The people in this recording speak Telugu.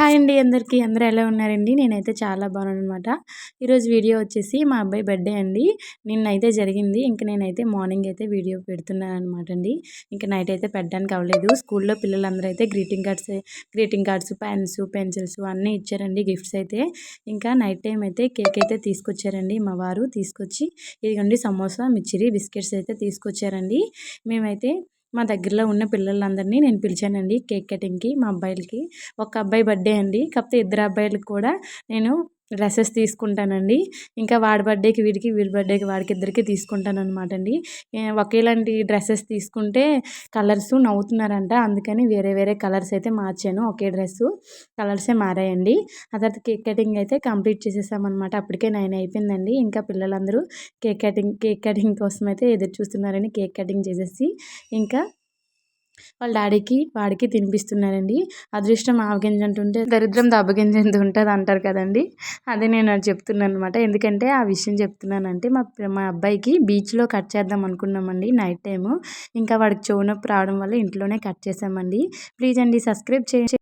హాయ్ అండి అందరికీ. అందరూ ఎలా ఉన్నారండి? నేనైతే చాలా బాగున్నాను అనమాట ఈరోజు వీడియో వచ్చేసి మా అబ్బాయి బర్త్డే అండి. నిన్నైతే జరిగింది. ఇంక నేనైతే మార్నింగ్ అయితే వీడియో పెడుతున్నాను అనమాట అండి ఇంకా నైట్ అయితే పెట్టడానికి అవ్వలేదు. స్కూల్లో పిల్లలందరూ అయితే greeting cards greeting cards pens pencils అన్నీ ఇచ్చారండి గిఫ్ట్స్ అయితే. ఇంకా నైట్ టైం అయితే కేక్ అయితే తీసుకొచ్చారండి మా వారు. తీసుకొచ్చి ఇదిగోండి సమోసా మిచ్చిరి బిస్కెట్స్ అయితే తీసుకొచ్చారండి. మేమైతే మా దగ్గరలో ఉన్న పిల్లలందరినీ నేను పిలిచానండి కేక్ కటింగ్కి మా అబ్బాయిలకి. ఒక అబ్బాయి బర్త్డే అండి. కాకపోతే ఇద్దరు అబ్బాయిలకు కూడా నేను డ్రెస్సెస్ తీసుకుంటానండి. ఇంకా వాడి బర్త్డేకి వీడికి వీడి బర్త్డేకి వాడికి ఇద్దరికి తీసుకుంటాను అనమాట అండి ఒకేలాంటి డ్రెస్సెస్ తీసుకుంటే కలర్స్ నవ్వుతున్నారంట. అందుకని వేరే వేరే కలర్స్ అయితే మార్చాను. ఒకే డ్రెస్సు కలర్సే మారాయండి. ఆ తర్వాత కేక్ కటింగ్ అయితే కంప్లీట్ చేసేసామన్నమాట. అప్పటికే నైన్ అయిపోయిందండి. ఇంకా పిల్లలందరూ కేక్ కటింగ్ కేక్ కటింగ్ కోసం అయితే ఎదురు చూస్తున్నారని కేక్ కటింగ్ చేసేసి ఇంకా వాళ్ళ డాడీకి వాడికి తినిపిస్తున్నారండి. అదృష్టం ఆవగింజ అంటుంటే దరిద్రం దెబ్బగింజ ఎంత ఉంటుంది అంటారు కదండి. అదే నేను చెప్తున్నాను అనమాట ఎందుకంటే ఆ విషయం చెప్తున్నానంటే మా మా అబ్బాయికి బీచ్లో కట్ చేద్దాం అనుకున్నామండి నైట్ టైము. ఇంకా వాడికి చెవు నొప్పి రావడం వల్ల ఇంట్లోనే కట్ చేసామండి ప్లీజ్ అండి సబ్స్క్రైబ్ చేయండి.